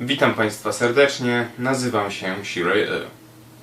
Witam Państwa serdecznie, nazywam się Shiray E.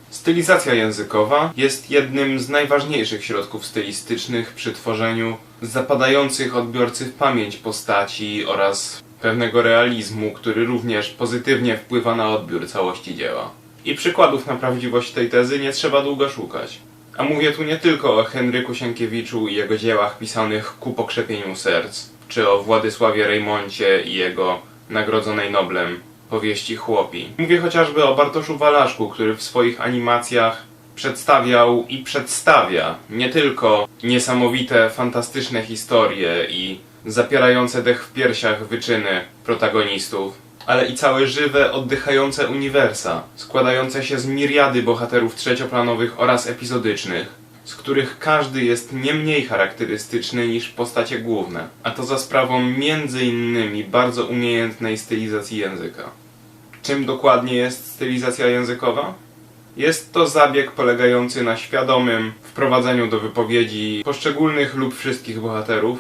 Stylizacja językowa jest jednym z najważniejszych środków stylistycznych przy tworzeniu zapadających odbiorcy w pamięć postaci oraz pewnego realizmu, który również pozytywnie wpływa na odbiór całości dzieła. I przykładów na prawdziwość tej tezy nie trzeba długo szukać. A mówię tu nie tylko o Henryku Sienkiewiczu i jego dziełach pisanych ku pokrzepieniu serc, czy o Władysławie Reymoncie i jego nagrodzonej Noblem powieści Chłopi. Mówię chociażby o Bartoszu Walaszku, który w swoich animacjach przedstawiał i przedstawia nie tylko niesamowite, fantastyczne historie i zapierające dech w piersiach wyczyny protagonistów, ale i całe żywe, oddychające uniwersa, składające się z miriady bohaterów trzecioplanowych oraz epizodycznych, z których każdy jest nie mniej charakterystyczny niż postacie główne, a to za sprawą między innymi bardzo umiejętnej stylizacji języka. Czym dokładnie jest stylizacja językowa? Jest to zabieg polegający na świadomym wprowadzeniu do wypowiedzi poszczególnych lub wszystkich bohaterów,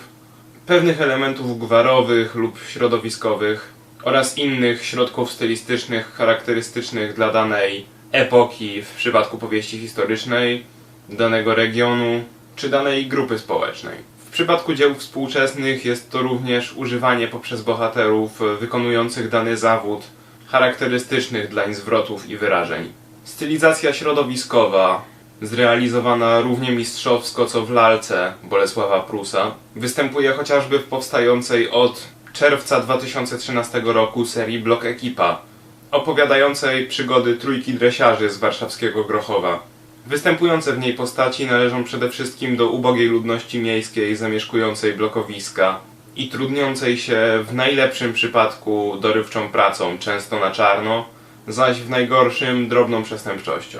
pewnych elementów gwarowych lub środowiskowych oraz innych środków stylistycznych charakterystycznych dla danej epoki w przypadku powieści historycznej, danego regionu czy danej grupy społecznej. W przypadku dzieł współczesnych jest to również używanie poprzez bohaterów wykonujących dany zawód charakterystycznych dlań zwrotów i wyrażeń. Stylizacja środowiskowa, zrealizowana równie mistrzowsko co w lalce Bolesława Prusa, występuje chociażby w powstającej od czerwca 2013 roku serii Blok Ekipa, opowiadającej przygody trójki dresiarzy z warszawskiego Grochowa. Występujące w niej postaci należą przede wszystkim do ubogiej ludności miejskiej zamieszkującej blokowiska i trudniącej się w najlepszym przypadku dorywczą pracą, często na czarno, zaś w najgorszym drobną przestępczością.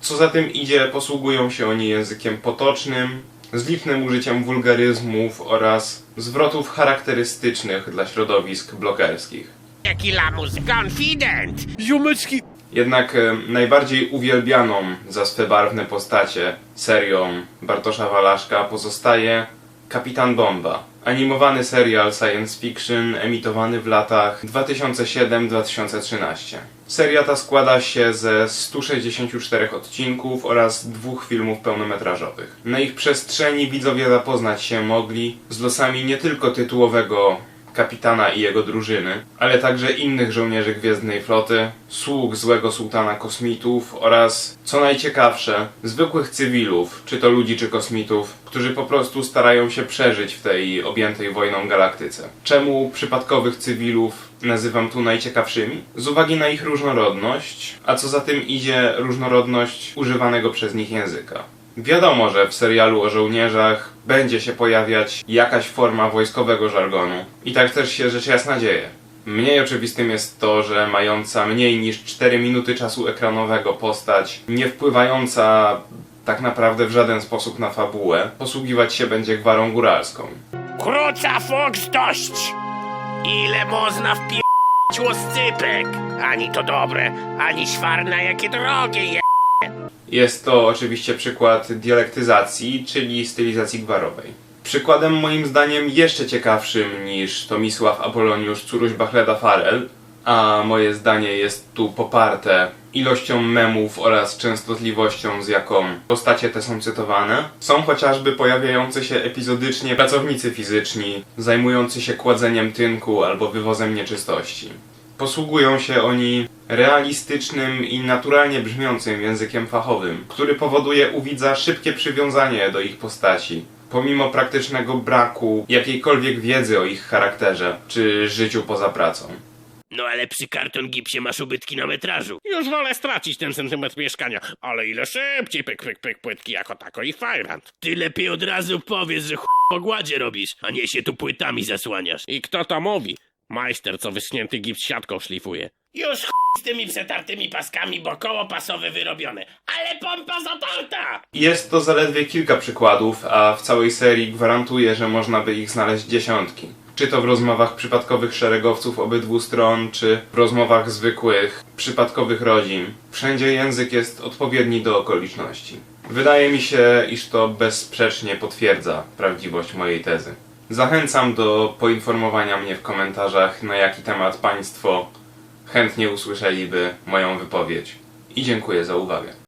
Co za tym idzie, posługują się oni językiem potocznym, z licznym użyciem wulgaryzmów oraz zwrotów charakterystycznych dla środowisk blokerskich. Jaki lamus confident! Ziomeczki, Jednak e, najbardziej uwielbianą za swe barwne postacie serią Bartosza Walaszka pozostaje Kapitan Bomba. Animowany serial science fiction emitowany w latach 2007-2013. Seria ta składa się ze 164 odcinków oraz dwóch filmów pełnometrażowych. Na ich przestrzeni widzowie zapoznać się mogli z losami nie tylko tytułowego kapitana i jego drużyny, ale także innych żołnierzy Gwiezdnej Floty, sług złego sułtana kosmitów oraz, co najciekawsze, zwykłych cywilów, czy to ludzi, czy kosmitów, którzy po prostu starają się przeżyć w tej objętej wojną galaktyce. Czemu przypadkowych cywilów nazywam tu najciekawszymi? Z uwagi na ich różnorodność, a co za tym idzie różnorodność używanego przez nich języka. Wiadomo, że w serialu o żołnierzach będzie się pojawiać jakaś forma wojskowego żargonu. I tak też się rzecz jasna dzieje. Mniej oczywistym jest to, że mająca mniej niż 4 minuty czasu ekranowego postać, nie wpływająca tak naprawdę w żaden sposób na fabułę, posługiwać się będzie gwarą góralską. Kruca Fox dość! Ile można wpierać łoscypek? Ani to dobre, ani świarna, jakie drogie je... Jest to oczywiście przykład dialektyzacji, czyli stylizacji gwarowej. Przykładem moim zdaniem jeszcze ciekawszym niż Tomisław Apoloniusz Curuś Bachleda Farel, a moje zdanie jest tu poparte ilością memów oraz częstotliwością z jaką postacie te są cytowane, są chociażby pojawiające się epizodycznie pracownicy fizyczni zajmujący się kładzeniem tynku albo wywozem nieczystości. Posługują się oni realistycznym i naturalnie brzmiącym językiem fachowym, który powoduje u widza szybkie przywiązanie do ich postaci, pomimo praktycznego braku jakiejkolwiek wiedzy o ich charakterze czy życiu poza pracą. No ale przy karton gipsie masz ubytki na metrażu. już wolę stracić ten centymetr mieszkania, ale ile szybciej, pyk, pyk, pyk, płytki jako tako i fajrant. Ty lepiej od razu powiedz, że ch... po gładzie robisz, a nie się tu płytami zasłaniasz. I kto to mówi? Majster, co wyschnięty gips siatką szlifuje. Już ch... z tymi przetartymi paskami, bo koło pasowe wyrobione. Ale pompa zatarta! Jest to zaledwie kilka przykładów, a w całej serii gwarantuję, że można by ich znaleźć dziesiątki. Czy to w rozmowach przypadkowych szeregowców obydwu stron, czy w rozmowach zwykłych, przypadkowych rodzin. Wszędzie język jest odpowiedni do okoliczności. Wydaje mi się, iż to bezsprzecznie potwierdza prawdziwość mojej tezy. Zachęcam do poinformowania mnie w komentarzach, na jaki temat Państwo chętnie usłyszeliby moją wypowiedź. I dziękuję za uwagę.